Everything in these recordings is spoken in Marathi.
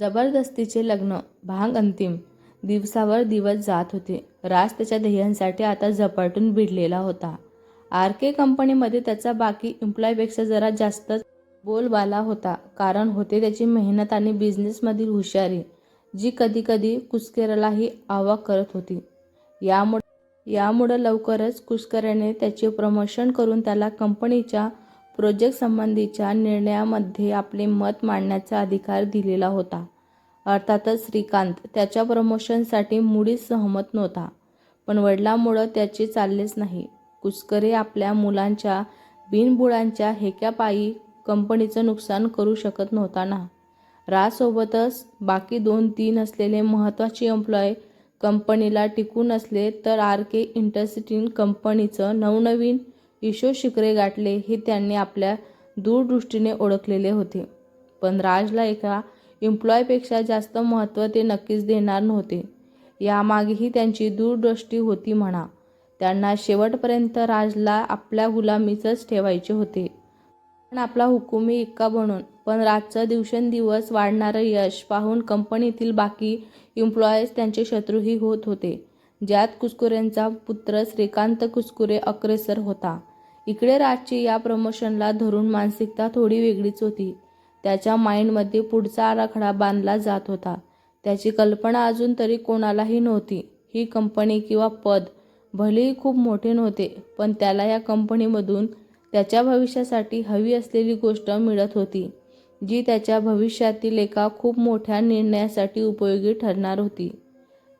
जबरदस्तीचे लग्न भाग अंतिम. दिवसावर दिवस जात होते. राज त्याच्या ध्येयांसाठी आता झपाटून भिडलेला होता. आर के कंपनीमध्ये त्याचा बाकी एम्प्लॉयपेक्षा जरा जास्तच बोलबाला होता. कारण होते त्याची मेहनत आणि बिझनेसमधील हुशारी जी कधीकधी कुस्केरालाही आवाक करत होती. यामुळे यामुळं लवकरच कुस्कराने त्याचे प्रमोशन करून त्याला कंपनीच्या प्रोजेक्ट संबंधीच्या निर्णयामध्ये आपले मत मांडण्याचा अधिकार दिलेला होता. अर्थातच श्रीकांत त्याच्या प्रमोशनसाठी मुळीच सहमत नव्हता. पण वडिलांमुळं त्याचे चाललेच नाही. कुस्करे आपल्या मुलांच्या बिनबुडांच्या हेक्यापायी कंपनीचं नुकसान करू शकत नव्हता ना. राजसोबतच बाकी दोन तीन असलेले महत्त्वाचे एम्प्लॉय कंपनीला टिकून असले तर आर के इंटरसिटीन कंपनीचं नवनवीन यशोशिखरे गाठले हे त्यांनी आपल्या दूरदृष्टीने ओळखलेले होते. पण राजला एका एम्प्लॉयपेक्षा जास्त महत्त्व ते नक्कीच देणार नव्हते. यामागेही त्यांची दूरदृष्टी होती म्हणा. त्यांना शेवटपर्यंत राजला आपल्या गुलामीचंच ठेवायचे होते. पण आपला हुकुमी इक्का बनून पण राजचं दिवसेंदिवस वाढणारं यश पाहून कंपनीतील बाकी एम्प्लॉयज त्यांचे शत्रूही होत होते ज्यात कुस्कुरेंचा पुत्र श्रीकांत कुस्कुरे अग्रेसर होता. इकडे राजची या प्रमोशनला धरून मानसिकता थोडी वेगळीच होती. त्याच्या माइंडमध्ये पुढचा आराखडा बांधला जात होता. त्याची कल्पना अजून तरी कोणालाही नव्हती. ही कंपनी किंवा पद भलेही खूप मोठे नव्हते पण त्याला या कंपनीमधून त्याच्या भविष्यासाठी हवी असलेली गोष्ट मिळत होती जी त्याच्या भविष्यातील एका खूप मोठ्या निर्णयासाठी उपयोगी ठरणार होती.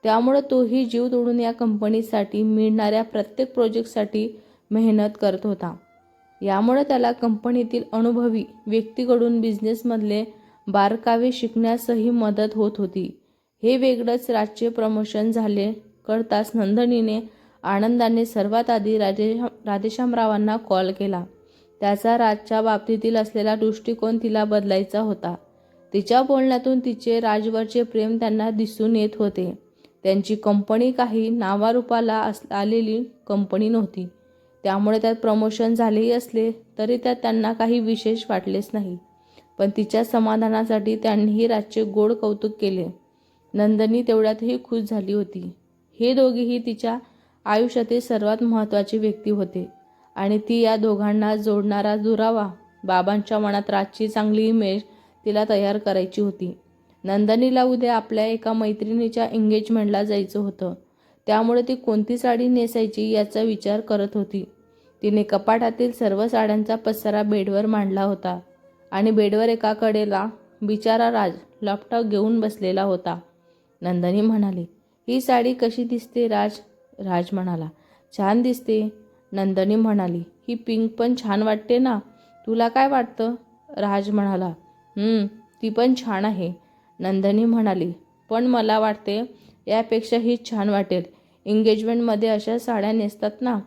त्यामुळं तोही जीव तोडून या कंपनीसाठी मिळणाऱ्या प्रत्येक प्रोजेक्टसाठी मेहनत करत होता. यामुळे त्याला कंपनीतील अनुभवी व्यक्तीकडून बिझनेसमधले बारकावे शिकण्यासही मदत होत होती. हे वेगळंच राजचे प्रमोशन झाले करताच नंदनीने आनंदाने सर्वात आधी राजेशा राधेश्यामरावांना कॉल केला. त्याचा राजच्या बाबतीतील असलेला दृष्टिकोन तिला बदलायचा होता. तिच्या बोलण्यातून तिचे राजवरचे प्रेम त्यांना दिसून येत होते. त्यांची कंपनी काही नावारूपाला अस आलेली कंपनी नव्हती. त्यामुळे त्यात प्रमोशन झालेही असले तरी त्यात त्यांना काही विशेष वाटलेच नाही. पण तिच्या समाधानासाठी त्यांनीही राजचे गोड कौतुक केले. नंदनी तेवढ्यातही खुश झाली होती. हे दोघेही तिच्या आयुष्यातील सर्वात महत्त्वाचे व्यक्ती होते आणि ती या दोघांना जोडणारा दुरावा बाबांच्या मनात राजची चांगली इमेज तिला तयार करायची होती. नंदनीला उद्या आपल्या एका मैत्रिणीच्या एंगेजमेंटला जायचं होतं. त्यामुळे ती कोणती साडी नेसायची याचा विचार करत होती. तिने कपाटातील सर्व साड्यांचा पसारा बेडवर मांडला होता आणि बेडवर एका कडेला बिचारा राज लॅपटॉप घेऊन बसलेला होता. नंदनी म्हणाली ही साडी कशी दिसते राज? राज म्हणाला छान दिसते. नंदनी म्हणाली ही पिंक पण छान वाटते ना? तुला काय वाटतं? राज म्हणाला ती पण छान आहे. नंदनी म्हणाली पण मला वाटते यापेक्षा ही छान वाटेल. एंगेजमेंटमध्ये अशा साड्या नेसतात ना?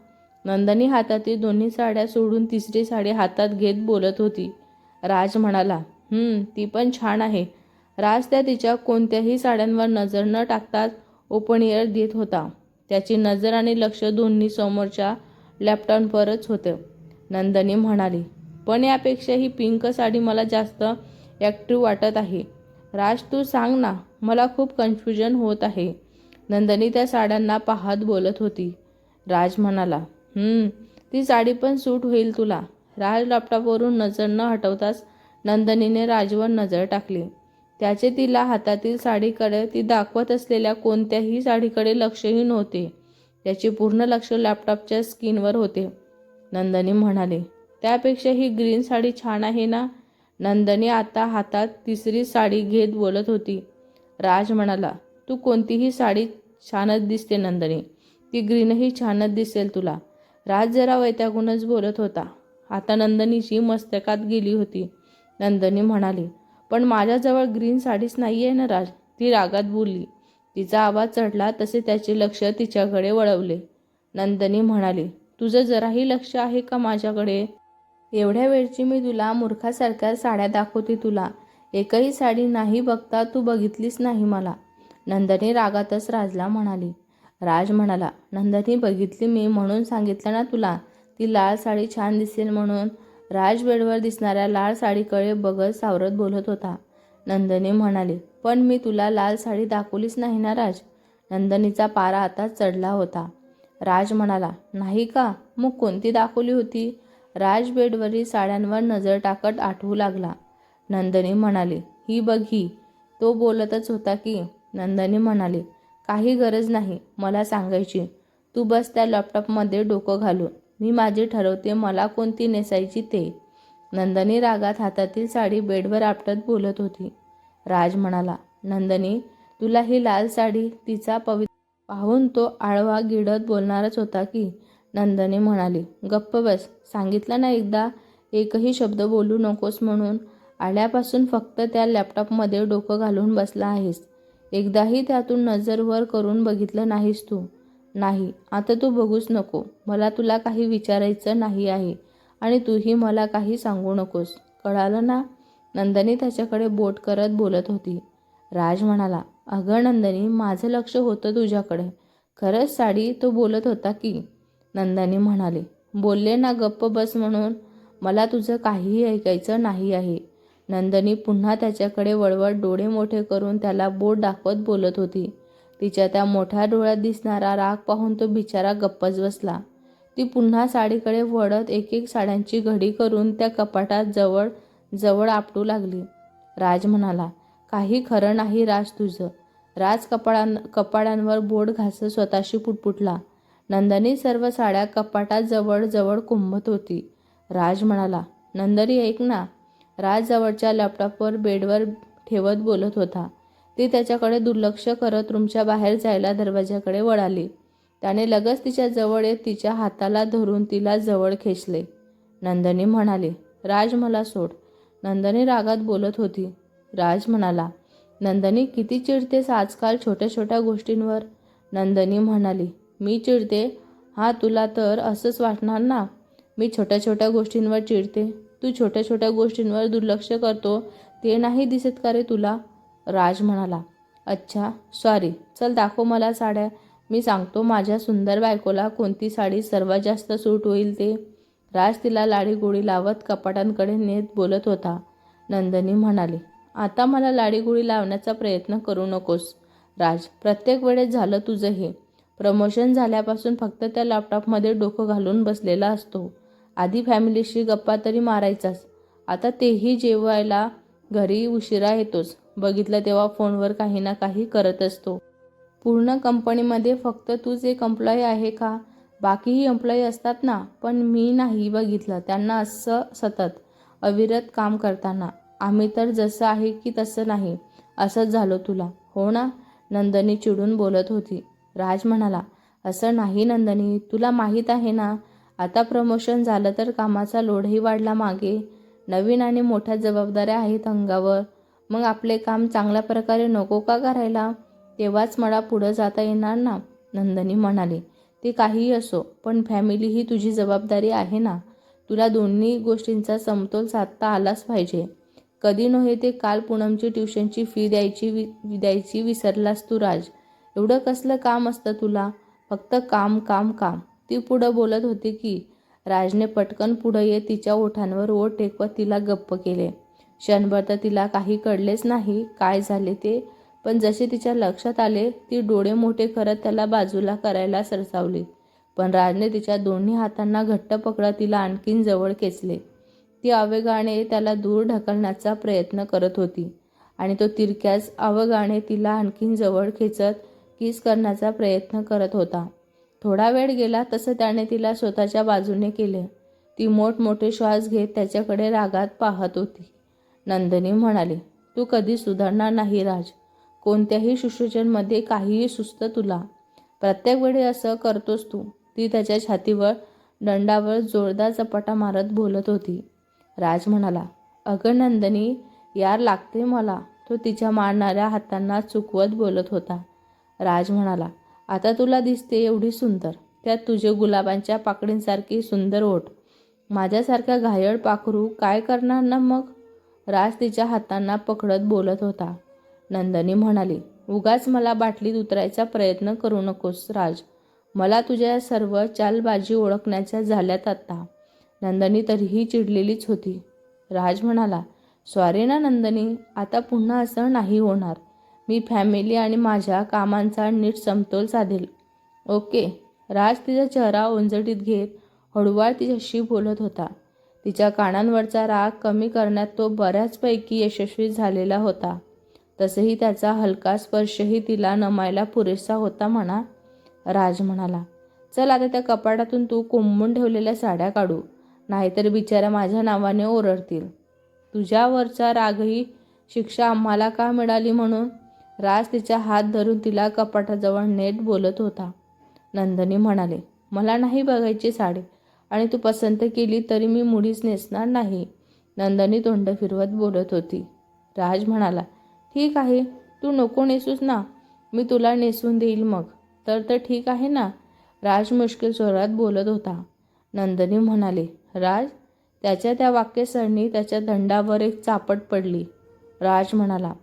नंदनी हातातील दोन्ही साड्या सोडून तिसरी साडी हातात घेत बोलत होती. राज म्हणाला ती पण छान आहे. राज त्या तिच्या कोणत्याही साड्यांवर नजर न टाकताच ओपन एअर देत होता. त्याची नजर आणि लक्ष दोन्ही समोरच्या लॅपटॉपवरच होतं. नंदनी म्हणाली पण यापेक्षा ही पिंक साडी मला जास्त ॲक्टिव्ह वाटत आहे. राज तू सांग ना मला खूप कन्फ्युजन होत आहे. नंदनी त्या साड्यांना पाहत बोलत होती. राज म्हणाला ती साडी पण सूट होईल तुला. राज लॅपटॉपवरून नजर न हटवताच नंदनीने राजवर नजर टाकली. त्याचे तिला हातातील साडीकडे ती दाखवत असलेल्या कोणत्याही साडीकडे लक्षही नव्हते. त्याचे पूर्ण लक्ष लॅपटॉपच्या स्क्रीनवर होते. नंदनी म्हणाले त्यापेक्षा ही ग्रीन साडी छान आहे ना? नंदनी आता हातात तिसरी साडी घेत बोलत होती. राज म्हणाला तू कोणतीही साडी छानच दिसते नंदनी. ती ग्रीनही छानच दिसेल तुला. राज जरा वैतागूनच बोलत होता. आता नंदनीची मस्तकात गेली होती नंदनी म्हणाली. पण माझ्याजवळ ग्रीन साडीच नाही आहे ना राज. ती रागात बोलली. तिचा आवाज चढला तसे त्याचे लक्ष तिच्याकडे वळवले. नंदनी म्हणाली तुझं जराही लक्ष आहे का माझ्याकडे? एवढ्या वेळची मी तुला मूर्खासारख्या साड्या दाखवते तुला. एकही साडी नाही बघता तू बघितलीस नाही मला. नंदनी रागातच राजला म्हणाली. राज म्हणाला नंदनी बघितली मी म्हणून सांगितलं ना तुला? ती लाल साडी छान दिसेल म्हणून. राज बेडवर दिसणाऱ्या लाल साडीकडे बघत सावरत बोलत होता. नंदनी म्हणाली पण मी तुला लाल साडी दाखवलीच नाही ना राज? नंदनीचा पारा आता चढला होता. राज म्हणाला नाही का? मग कोणती दाखवली होती? राज बेडवरील साड्यांवर नजर टाकत आठवू लागला. नंदनी म्हणाली ही बघ ही. तो बोलतच होता की नंदनी म्हणाली काही गरज नाही मला सांगायची. तू बस त्या लॅपटॉपमध्ये डोकं घालून. मी माझी ठरवते मला कोणती नेसायची ते. नंदनी रागात हातातील साडी बेडवर आपटत बोलत होती. राज म्हणाला नंदनी तुला ही लाल साडी तिचा पवित्र पाहून तो आळवा गिळत बोलणारच होता की नंदनी म्हणाली गप्प बस सांगितलं ना एकदा एकही शब्द बोलू नकोस म्हणून. आल्यापासून फक्त त्या लॅपटॉपमध्ये डोकं घालून बसला आहेस. एकदाही त्यातून नजर वर करून बघितलं नाहीस तू. नाही आता तू बघूच नको. मला तुला काही विचारायचं नाही आहे आणि तूही मला काही सांगू नकोस. कळालं ना? नंदनी त्याच्याकडे बोट करत बोलत होती. राज म्हणाला अगं नंदनी माझं लक्ष होतं तुझ्याकडे. खरंच साडी तो बोलत होता की? नंदनी म्हणाले बोलले ना गप्प बस म्हणून. मला तुझं काहीही ऐकायचं नाही आहे. नंदनी पुन्हा त्याच्याकडे वळवळ डोळे मोठे करून त्याला बोट दाखवत बोलत होती. तिच्या त्या मोठ्या डोळ्यात दिसणारा राग पाहून तो बिचारा गप्पच बसला. ती पुन्हा साडीकडे वळत एक एक साड्यांची घडी करून त्या कपाटात जवळ जवळ आपटू लागली. राज म्हणाला काही खरं नाही राज तुझं राज कपाळां कपाडांवर बोट घासत स्वतःशी पुटपुटला. नंदनी सर्व साड्या कपाटात जवळ जवळ कुंभत होती. राज म्हणाला नंदनी ऐक ना. राज जवळच्या लॅपटॉपवर बेडवर ठेवत बोलत होता. ती त्याच्याकडे दुर्लक्ष करत रूमच्या बाहेर जायला दरवाजाकडे वळाली. त्याने लगेच तिच्या जवळ येत तिच्या हाताला धरून तिला जवळ खेचले. नंदनी म्हणाली राज मला सोड. नंदनी रागात बोलत होती. राज म्हणाला नंदनी किती चिडतेस आजकाल छोट्या छोट्या गोष्टींवर? नंदनी म्हणाली मी चिडते? हा तुला तर असंच वाटणार ना? मी छोट्या छोट्या गोष्टींवर चिडते. तू छोट्या छोट्या गोष्टींवर दुर्लक्ष करतो ते नाही दिसत का रे तुला? राज म्हणाला. अच्छा सॉरी चल दाखव मला साड्या. मी सांगतो माझ्या सुंदर बायकोला कोणती साडी सर्वात जास्त सूट होईल ते. राज तिला लाडीगोळी लावत कपाटांकडे नेत बोलत होता. नंदनी म्हणाली आता मला लाडीगोळी लावण्याचा प्रयत्न करू नकोस. राज प्रत्येक वेळेस झालं तुझं हे. प्रमोशन झाल्यापासून फक्त त्या लॅपटॉपमध्ये डोकं घालून बसलेला असतो. आधी फॅमिलीशी गप्पा तरी मारायचाच. आता तेही जेवायला घरी उशिरा येतोच. बघितलं तेव्हा फोनवर काही ना काही करत असतो. पूर्ण कंपनीमध्ये फक्त तूच एक एम्प्लॉई आहे का? बाकीही एम्प्लॉई असतात ना पण मी नाही बघितलं. त्यांना असं सतत अविरत काम करताना. आम्ही तर जसं आहे की तसं नाही. असंच झालं तुला. हो ना? नंदनी चिडून बोलत होती. राज म्हणाला असं नाही नंदनी. तुला माहीत आहे ना आता प्रमोशन झालं तर कामाचा लोडही वाढला मागे. नवीन आणि मोठ्या जबाबदाऱ्या आहेत अंगावर. मग आपले काम चांगल्या प्रकारे नको का करायला? तेव्हाच मला पुढं जाता येणार ना? नंदनी म्हणाली. ते काहीही असो पण फॅमिली ही तुझी जबाबदारी आहे ना? तुला दोन्ही गोष्टींचा समतोल साधता आलाच पाहिजे. कधी नव्हे ते काल पूनमची ट्युशनची फी द्यायची वि द्यायची विसरलास तू राज. एवढं कसलं काम असतं तुला? फक्त काम काम काम. ती पुढं बोलत होती की राजने पटकन पुढं येत तिच्या ओठांवर ओठ टेकवत तिला गप्प केले. क्षणभर तर तिला काही कळलेच नाही काय झाले ते पण जसे तिच्या लक्षात आले ती डोळे मोठे करत त्याला बाजूला करायला सरसावली. पण राजने तिच्या दोन्ही हातांना घट्ट पकडत तिला आणखीन जवळ खेचले. ती आवेगाने त्याला दूर ढकलण्याचा प्रयत्न करत होती आणि तो तिरक्याच अवगाने तिला आणखीन जवळ खेचत किस करण्याचा प्रयत्न करत होता. थोडा वेळ गेला तसं त्याने तिला स्वतःच्या बाजूने केले. ती मोठमोठे श्वास घेत त्याच्याकडे रागात पाहत होती. नंदनी म्हणाली तू कधी सुधारणार नाही राज. कोणत्याही सुशोचनमध्ये काहीही सुस्त तुला. प्रत्येक वेळी असं करतोस तू. ती त्याच्या छातीवर दंडावर जोरदार चपाटा मारत बोलत होती. राज म्हणाला अगं नंदनी यार लागते मला. तो तिच्या मारणाऱ्या हातांना चुकवत बोलत होता. राज म्हणाला आता तुला दिसते एवढी सुंदर. त्यात तुझे गुलाबांच्या पाकडींसारखी सुंदर ओठ. माझ्यासारख्या घायळ पाखरू काय करणार ना मग? राज तिच्या हातांना पकडत बोलत होता. नंदनी म्हणाली उगाच मला बाटलीत उतरायचा प्रयत्न करू नकोस राज. मला तुझ्या सर्व चालबाजी ओळखण्याच्या झाल्यात आत्ता. नंदनी तरीही चिडलेलीच होती. राज म्हणाला सॉरी ना नंदनी आता पुन्हा असं नाही होणार. मी फॅमिली आणि माझ्या कामांचा नीट समतोल साधेल. ओके. राज तिचा चेहरा ओंजटीत घेत हळूवार तिच्याशी बोलत होता. तिच्या कानांवरचा राग कमी करण्यात तो बऱ्याचपैकी यशस्वी झालेला होता. तसेही त्याचा हलका स्पर्शही तिला नमायला पुरेसा होता म्हणा राज म्हणाला. चल आता त्या कपाटातून तू कोंबून ठेवलेल्या साड्या काढू नाहीतर बिचाऱ्या माझ्या नावाने ओरडतील. तुझ्यावरचा रागही शिक्षा आम्हाला का मिळाली म्हणून? राज तिचा हात धरून तिला कपाटाजवळ नेट बोलत होता. नंदनी म्हणाले मला नाही बघायची साडी आणि तू पसंत केली तरी मी मुडीच नेसणार नाही. नंदनी तोंड फिरवत बोलत होती. राज म्हणाला ठीक आहे तू नको नेसूस ना. मी तुला नेसून देईल मग. तर तर ठीक आहे ना? राज मुश्किल स्वरात बोलत होता. नंदनी म्हणाले राज त्याच्या त्या वाक्यसरणी त्याच्या दंडावर एक चापट पडली. राज म्हणाला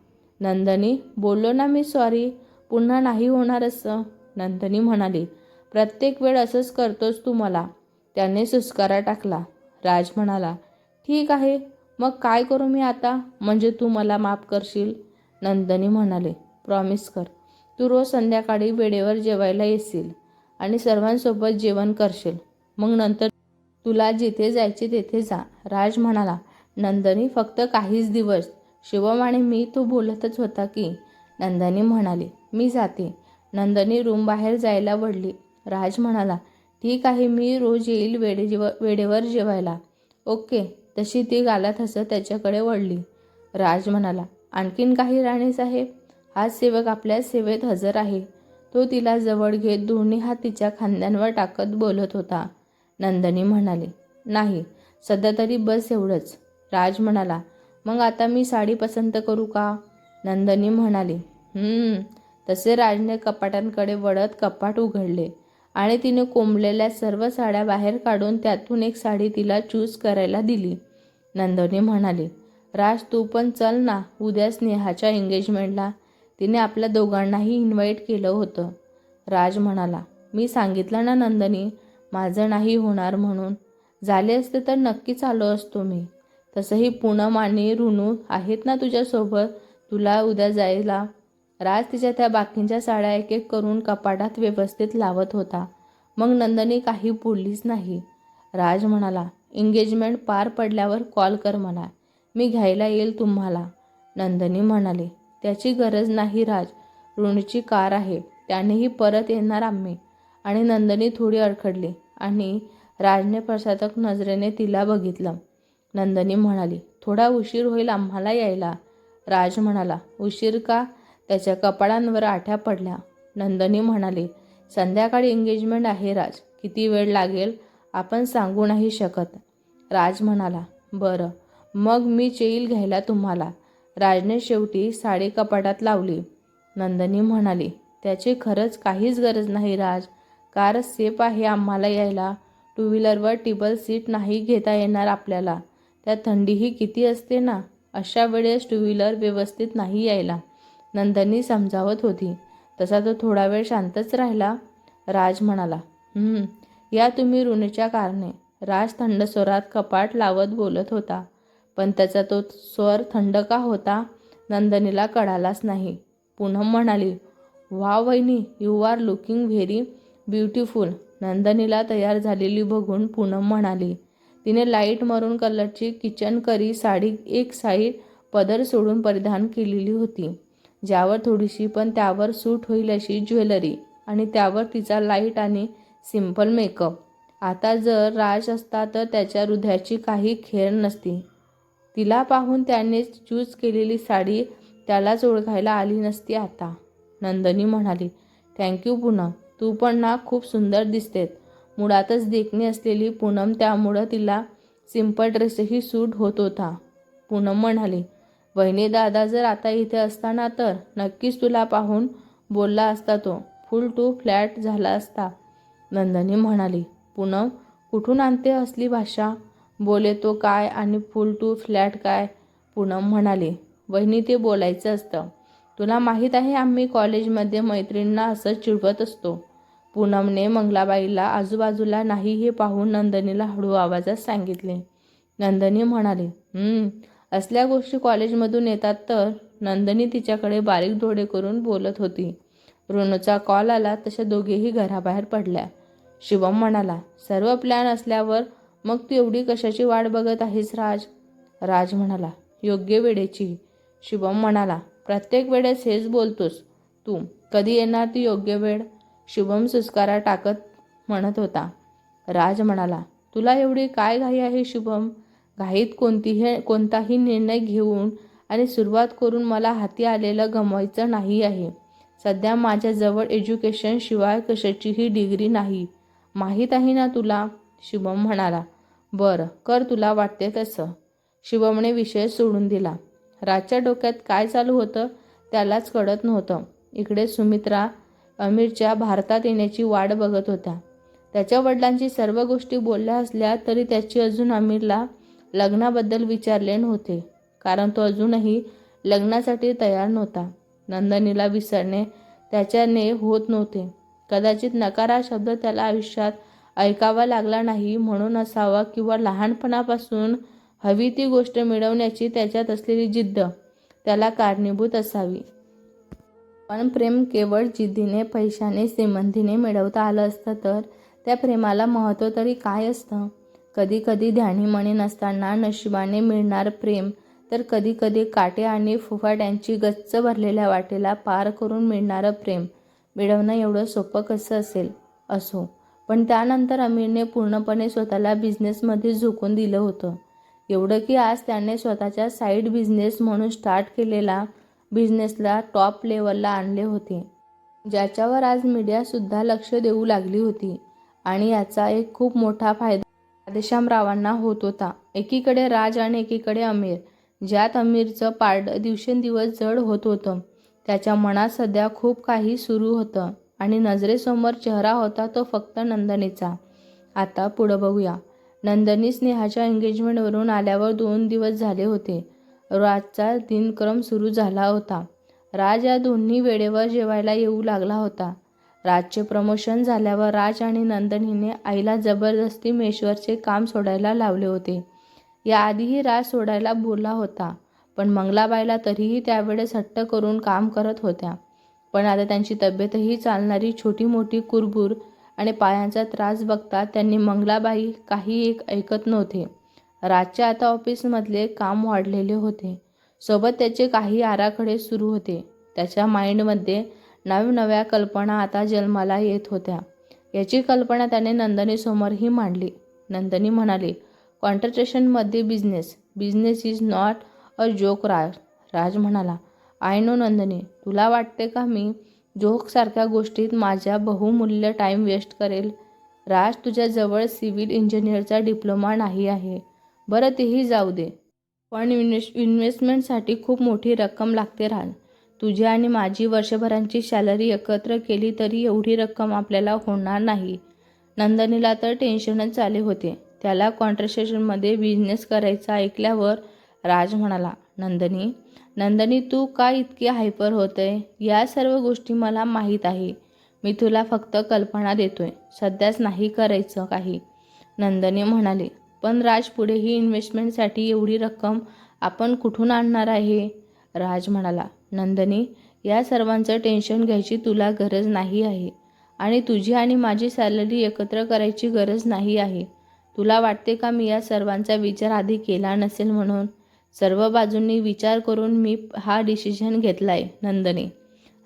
नंदनी बोललो ना मी सॉरी पुन्हा नाही होणार असं. नंदनी म्हणाली प्रत्येक वेळ असंच करतोस तू मला. त्याने सुस्कारा टाकला. राज म्हणाला ठीक आहे मग काय करू मी आता? म्हणजे तू मला माफ करशील? नंदनी म्हणाले प्रॉमिस कर. तू रोज संध्याकाळी वेळेवर जेवायला येशील आणि सर्वांसोबत जेवण करशील. मग नंतर तुला जिथे जायचे तेथे जा. राज म्हणाला नंदनी फक्त काहीच दिवस शिवम आणि मी तो बोलतच होता की नंदनी म्हणाली मी जाते. नंदनी रूम बाहेर जायला वडली राज म्हणाला ठीक आहे मी रोज येईल वेळे जेव वेळेवर जेवायला. ओके. तशी ती गालात हसत त्याच्याकडे वळली. राज म्हणाला आणखीन काही राणीसाहेब हा सेवक आपल्या सेवेत हजर आहे. तो तिला जवळ घेत दोन्ही हात तिच्या खांद्यांवर टाकत बोलत होता. नंदनी म्हणाली नाही सध्या तरी बस एवढंच. राज म्हणाला मग आता मी साडी पसंत करू का? नंदनी म्हणाली तसे राजने कपाटांकडे वळत कपाट उघडले आणि तिने कोंबलेल्या सर्व साड्या बाहेर काढून त्यातून एक साडी तिला चूज करायला दिली. नंदनी म्हणाली राज तू पण चल ना उद्या स्नेहाच्या एंगेजमेंटला तिने आपल्या दोघांनाही इन्व्हाइट केलं होतं. राज म्हणाला मी सांगितलं ना नंदनी माझं नाही होणार म्हणून. झाले असते तर नक्कीच आलो असतो मी. तसंही पूनम आणि रुनू आहेत ना तुझ्यासोबत? तुला उद्या जायला. राज तिच्या त्या बाकींच्या साड्या एक एक करून कपाटात व्यवस्थित लावत होता. मग नंदनी काही बोललीच नाही. राज म्हणाला एंगेजमेंट पार पडल्यावर कॉल कर मला. मी घ्यायला येईल तुम्हाला. नंदनी म्हणाले त्याची गरज नाही राज. ऋणची कार आहे. त्यानेही परत येणार आम्ही. आणि नंदनी थोडी अडखडली आणि राजने प्रसादक नजरेने तिला बघितलं. नंदनी म्हणाली थोडा उशीर होईल आम्हाला यायला. राज म्हणाला उशीर का? त्याच्या कपाळांवर आठ्या पडल्या. नंदनी म्हणाली संध्याकाळी एंगेजमेंट आहे राज. किती वेळ लागेल? आपण सांगू नाही शकत. राज म्हणाला बरं. मग मी चेईल घ्यायला तुम्हाला. राजने शेवटी साडी कपाटात लावली. नंदनी म्हणाली त्याची खरंच काहीच गरज नाही राज. कार सेफ आहे आम्हाला यायला. टू व्हीलरवर टेबल सीट नाही घेता येणार आपल्याला. त्यात थंडीही किती असते ना अशा वेळेस टू व्हीलर व्यवस्थित नाही यायला. नंदनी समजावत होती. तसा तो थोडा वेळ शांतच राहिला. राज म्हणाला या तुम्ही ऋणच्या कारणे. राज थंड स्वरात कपाट लावत बोलत होता. पण त्याचा तो स्वर थंड का होता नंदनीला कळालाच नाही. पूनम म्हणाली वा वहिनी you are looking very beautiful नंदनीला तयार झालेली बघून पूनम म्हणाली तिने लाइट मरून कलरची किचन करी साडी एक साईड पदर सोडून परिधान केलेली होती. ज्यावर थोडीशी पण त्यावर सूट होईल अशी ज्वेलरी आणि त्यावर तिचा लाइट आणि सिंपल मेकअप. आता जर राज असता तर त्याच्या हृदयाची काही खेळ नसती. तिला पाहून त्याने चूज केलेली साडी त्यालाच ओळखायला आली नसती आता. नंदनी म्हणाली थँक्यू पुन्हा तू पण ना खूप सुंदर दिसतेत मुळातच देखणी असलेली पूनम त्यामुळं तिला सिंपल ड्रेसही सूट होत होता. पूनम म्हणाली वहिनी दादा जर आता इथे असताना तर नक्कीच तुला पाहून बोलला असता तो. फुल टू फ्लॅट झाला असता. नंदनी म्हणाली पूनम कुठून आणते असली भाषा? बोले तो काय आणि फुल टू फ्लॅट काय? पूनम म्हणाली वहिनी ते बोलायचं असतं. तुला माहीत आहे आम्ही कॉलेजमध्ये मैत्रिणींना असं चिडवत असतो. पूनमने मंगलाबाईला आजूबाजूला नाही हे पाहून नंदनीला हळू आवाजात सांगितले. नंदनी म्हणाली असल्या गोष्टी कॉलेजमधून येतात तर नंदनी तिच्याकडे बारीक डोळे करून बोलत होती. रोनूचा कॉल आला तशा दोघेही घराबाहेर पडल्या. शिवम म्हणाला सर्व प्लॅन असल्यावर मग तू एवढी कशाची वाट बघत आहेस राज? राज म्हणाला योग्य वेळेची. शिवम म्हणाला प्रत्येक वेळेस हेच बोलतोस. तू कधी येणार ती योग्य वेळ? शुभम सुस्कारा टाकत म्हणत होता. राज म्हणाला तुला एवढी काय घाई आहे शुभम? घाईत कोणतीही कोणताही निर्णय घेऊन आणि सुरुवात करून मला हाती आलेलं गमवायचं नाही आहे. सध्या माझ्याजवळ एज्युकेशन शिवाय कशाचीही डिग्री नाही. माहीत आहे ना तुला? शुभम म्हणाला. बरं कर तुला वाटते तसं. शिवमने विषय सोडून दिला. राजच्या डोक्यात काय चालू होतं त्यालाच कळत नव्हतं. इकडे सुमित्रा अमीरच्या भारतात येण्याची वाट बघत होत्या त्याच्या वडिलांची सर्व गोष्टी बोलल्या असल्या तरी त्याची अजून आमिरला लग्नाबद्दल विचारले नव्हते कारण तो अजूनही लग्नासाठी तयार नव्हता. नंदनीला विसरणे त्याच्याने होत नव्हते. कदाचित नकारा शब्द त्याला आयुष्यात ऐकावा लागला नाही म्हणून असावा किंवा लहानपणापासून हवी ती गोष्ट मिळवण्याची त्याच्यात असलेली जिद्द त्याला कारणीभूत असावी. पण प्रेम केवळ जिद्दीने पैशाने श्रीमंतीने मिळवता आलं असतं. तर त्या प्रेमाला महत्त्व तरी काय असतं? कधी कधी म्हणे नसताना नशिबाने मिळणार प्रेम तर कधी कधी काटे आणि फुफाट्यांची गच्च भरलेल्या वाटेला पार करून मिळणारं प्रेम. मिळवणं एवढं सोपं कसं असेल? असो. पण त्यानंतर अमीरने पूर्णपणे स्वतःला बिझनेसमध्ये झोकून दिलं होतं. एवढं की आज त्याने स्वतःच्या साईड बिझनेस म्हणून स्टार्ट केलेला बिझनेसला टॉप लेवलला आणले होते. ज्याच्यावर आज मीडियासुद्धा लक्ष देऊ लागली होती आणि याचा एक खूप मोठा फायदा राधेश्यामरावांना होत होता. एकीकडे राज आणि एकीकडे अमीर ज्यात अमीरचं पारड दिवसेंदिवस जड होत होतं. त्याच्या मनात सध्या खूप काही सुरू होतं आणि नजरेसमोर चेहरा होता तो फक्त नंदनीचा. आता पुढं बघूया. नंदनी स्नेहाच्या एंगेजमेंटवरून आल्यावर दोन दिवस झाले होते. राजचा दिनक्रम सुरू झाला होता. राज या दोन्ही वेळेवर जेवायला येऊ लागला होता. राजचे प्रमोशन झाल्यावर राज आणि नंदनीने आईला जबरदस्ती मेश्वरचे काम सोडायला लावले होते. याआधीही राज सोडायला बोलला होता पण मंगलाबाईला तरीही त्यावेळेस हट्ट करून काम करत होत्या. पण आता त्यांची तब्येतही चालणारी छोटी मोठी कुरबूर आणि पायांचा त्रास बघता त्यांनी मंगलाबाई काही एक ऐकत नव्हते. राजच्या आता ऑफिसमधले काम वाढलेले होते. सोबत त्याचे काही आराखडे सुरू होते. त्याच्या माइंडमध्ये नवनव्या कल्पना आता जन्माला येत होत्या. याची कल्पना त्याने नंदनीसमोरही मांडली. नंदनी म्हणाली कॉन्ट्रट्रेशनमध्ये business. Business is not a joke Raj Raj म्हणाला. आय नो नंदनी तुला वाटते का मी जोकसारख्या गोष्टीत माझ्या बहुमूल्य टाईम वेस्ट करेल? राज तुझ्याजवळ सिव्हिल इंजिनिअरचा डिप्लोमा नाही आहे. बरं तेही जाऊ दे. पण इन्व्हेस्ट इन्व्हेस्टमेंटसाठी खूप मोठी रक्कम लागते राहाल तुझी आणि माझी वर्षभरांची सॅलरी एकत्र केली तरी एवढी रक्कम आपल्याला होणार नाही. नंदनीला तर टेन्शनच आले होते. त्याला कॉन्ट्रसेशनमध्ये बिझनेस करायचा ऐकल्यावर राज म्हणाला नंदनी नंदनी तू का इतकी हायपर होतय? या सर्व गोष्टी मला माहीत आहे. मी तुला फक्त कल्पना देतोय. सध्याच नाही करायचं काही. नंदनी म्हणाले पण राज पुढे ही इन्व्हेस्टमेंटसाठी एवढी रक्कम आपण कुठून आणणार आहे? राज म्हणाला नंदनी या सर्वांचं टेन्शन घ्यायची तुला गरज नाही आहे आणि तुझी आणि माझी सॅलरी एकत्र करायची गरज नाही आहे. तुला वाटते का मी या सर्वांचा विचार आधी केला नसेल म्हणून? सर्व बाजूंनी विचार करून मी हा डिसिजन घेतला आहे नंदनी.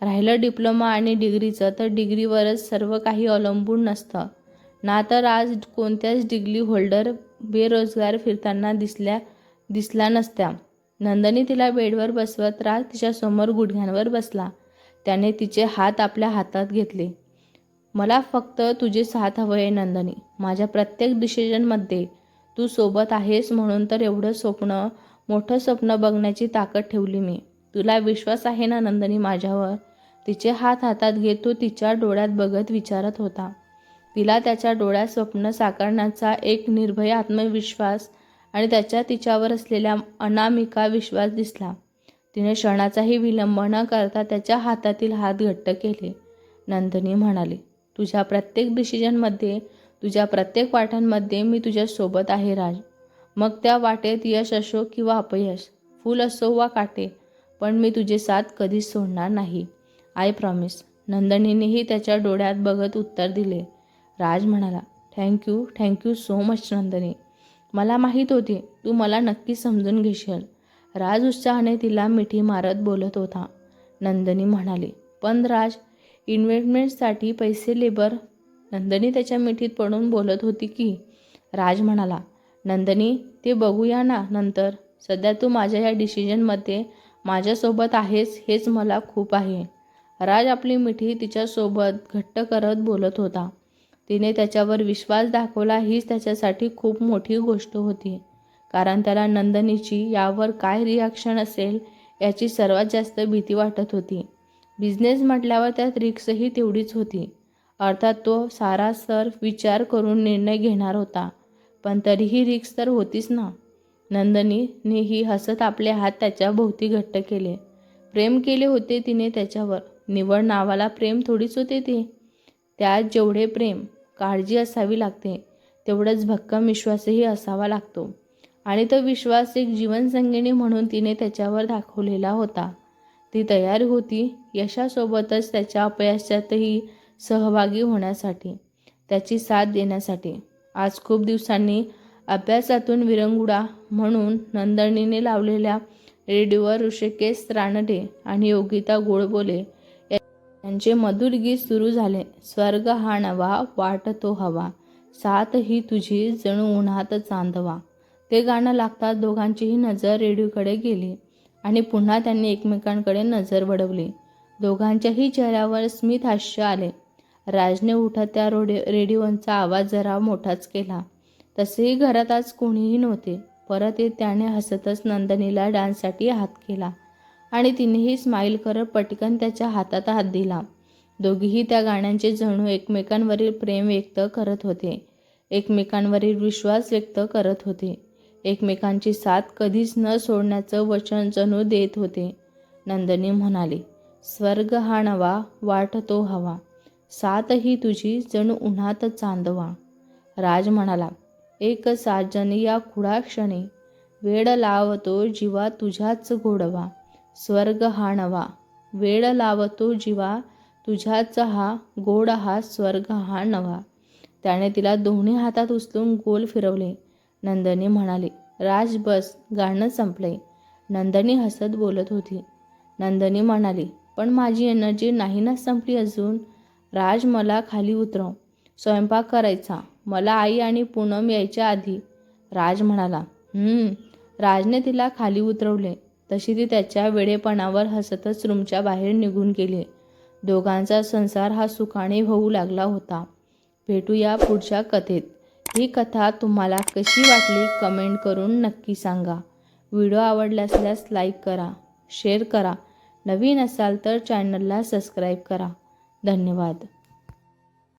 राहिलं डिप्लोमा आणि डिग्रीचं तर डिग्रीवरच सर्व काही अवलंबून नसतं. ना तर आज कोणत्याच डिग्री होल्डर बेरोजगार फिरताना दिसल्या दिसला नसत्या. नंदनी तिला बेडवर बसवत राज तिच्यासमोर गुडघ्यांवर बसला. त्याने तिचे हात आपल्या हातात घेतले. मला फक्त तुझे साथ हवं आहे नंदनी. माझ्या प्रत्येक डिसिजनमध्ये तू सोबत आहेस म्हणून तर एवढं स्वप्न मोठं स्वप्न बघण्याची ताकद ठेवली मी. तुला विश्वास आहे ना नंदनी? माझ्यावर. तिचे हात हातात घेत तो तिच्या डोळ्यात बघत विचारत होता. तिला त्याच्या डोळ्यात स्वप्न साकारण्याचा एक निर्भय आत्मविश्वास आणि त्याच्या तिच्यावर असलेल्या अनामिका विश्वास दिसला. तिने क्षणाचाही विलंब न करता त्याच्या हातातील हात घट्ट केले. नंदनी म्हणाली तुझ्या प्रत्येक डिसिजनमध्ये तुझ्या प्रत्येक वाटांमध्ये मी तुझ्यासोबत आहे राज. मग त्या वाटेत यश असो किंवा अपयश फूल असो वा काटे पण मी तुझे साथ कधीच सोडणार नाही. आय प्रॉमिस नंदनीनेही त्याच्या डोळ्यात बघत उत्तर दिले. राज म्हणाला thank you thank you so much Nandani. मला माहीत होती तू मला नक्की समजून घेशील. राज उत्साहाने तिला मिठी मारत बोलत होता. नंदनी म्हणाली पण राज इन्व्हेस्टमेंटसाठी पैसे लेबर. नंदनी त्याच्या मिठीत पडून बोलत होती की राज म्हणाला नंदनी ते बघूया ना नंतर. सध्या तू माझ्या या डिसिजनमध्ये माझ्यासोबत आहेस हेच मला खूप आहे. राज आपली मिठी तिच्यासोबत घट्ट करत बोलत होता. तिने त्याच्यावर विश्वास दाखवला हीच त्याच्यासाठी खूप मोठी गोष्ट होती. कारण त्याला नंदनीची यावर काय रिॲक्शन असेल याची सर्वात जास्त भीती वाटत होती. बिझनेस म्हटल्यावर त्यात रिक्सही तेवढीच होती. अर्थात तो सारा सर विचार करून निर्णय घेणार होता. पण तरीही रिक्स तर होतीच ना. नंदनीनेही हसत आपले हात त्याच्या भोवती घट्ट केले. प्रेम केले होते तिने त्याच्यावर. निवड नावाला प्रेम थोडीच होते ते. त्यात जेवढे प्रेम काळजी असावी लागते. तेवढंच भक्कम विश्वासही असावा लागतो. आणि तो विश्वास एक जीवनसंगिनी म्हणून तिने त्याच्यावर दाखवलेला होता. ती तयार होती यशासोबतच त्याच्या अपयशातही सहभागी होण्यासाठी त्याची साथ देण्यासाठी. आज खूप दिवसांनी अभ्यासातून विरंगुडा म्हणून नंदनीने लावलेल्या रेडिओवर ऋषिकेश रानडे आणि योगिता गोडबोले त्यांचे मधुर गीत सुरू झाले. स्वर्ग हा नवा वाट तो हवा. साथ ही तुझी जणू उन्हात चांदवा. ते गाणं लागताच दोघांचीही नजर रेडिओकडे गेली आणि पुन्हा त्यांनी एकमेकांकडे नजर वळवली. दोघांच्याही चेहऱ्यावर स्मित हास्य आले. राजने उठत त्या रोडे रेडिओचा आवाज जरा मोठाच केला. तसेही घरात आज कोणीही नव्हते. परत येत त्याने हसतच नंदनीला डान्ससाठी हात केला. आणि तिनेही स्माईल करत पटकन त्याच्या हातात हात दिला. दोघीही त्या गाण्यांचे जणू एकमेकांवरील प्रेम व्यक्त करत होते. एकमेकांवरील विश्वास व्यक्त करत होते. एकमेकांची साथ कधीच न सोडण्याचं वचन जणू देत होते. नंदनी म्हणाली स्वर्ग हा नवा वाट तो हवा. साथ ही तुझी जणू उन्हात चांदवा. राज म्हणाला एक साजन या खुडा क्षणी. वेड लावतो जीवा तुझ्याच गोडवा. स्वर्ग हा नवा वेळ लावतो जीवा तुझ्याच हा गोड हा स्वर्ग हा नवा त्याने तिला दोन्ही हातात उचलून गोल फिरवले. नंदनी म्हणाली राज बस गाणं संपले. नंदनी हसत बोलत होती. नंदनी म्हणाली पण माझी एनर्जी नाही ना संपली अजून. राज मला खाली उतरव. स्वयंपाक करायचा. मला आई आणि पूनम यायच्या आधी. राज म्हणाला राजने तिला खाली उतरवले. तशी ती त्याच्या वेडेपणावर हसतच रूमच्या बाहेर निघून गेली. दोघांचा संसार हा सुखाने होऊ लागला होता. भेटूया पुढच्या कथेत. ही कथा तुम्हाला कशी वाटली कमेंट करून नक्की सांगा. व्हिडिओ आवडला असल्यास लाईक करा शेअर करा. नवीन असाल तर चॅनलला सबस्क्राईब करा. धन्यवाद.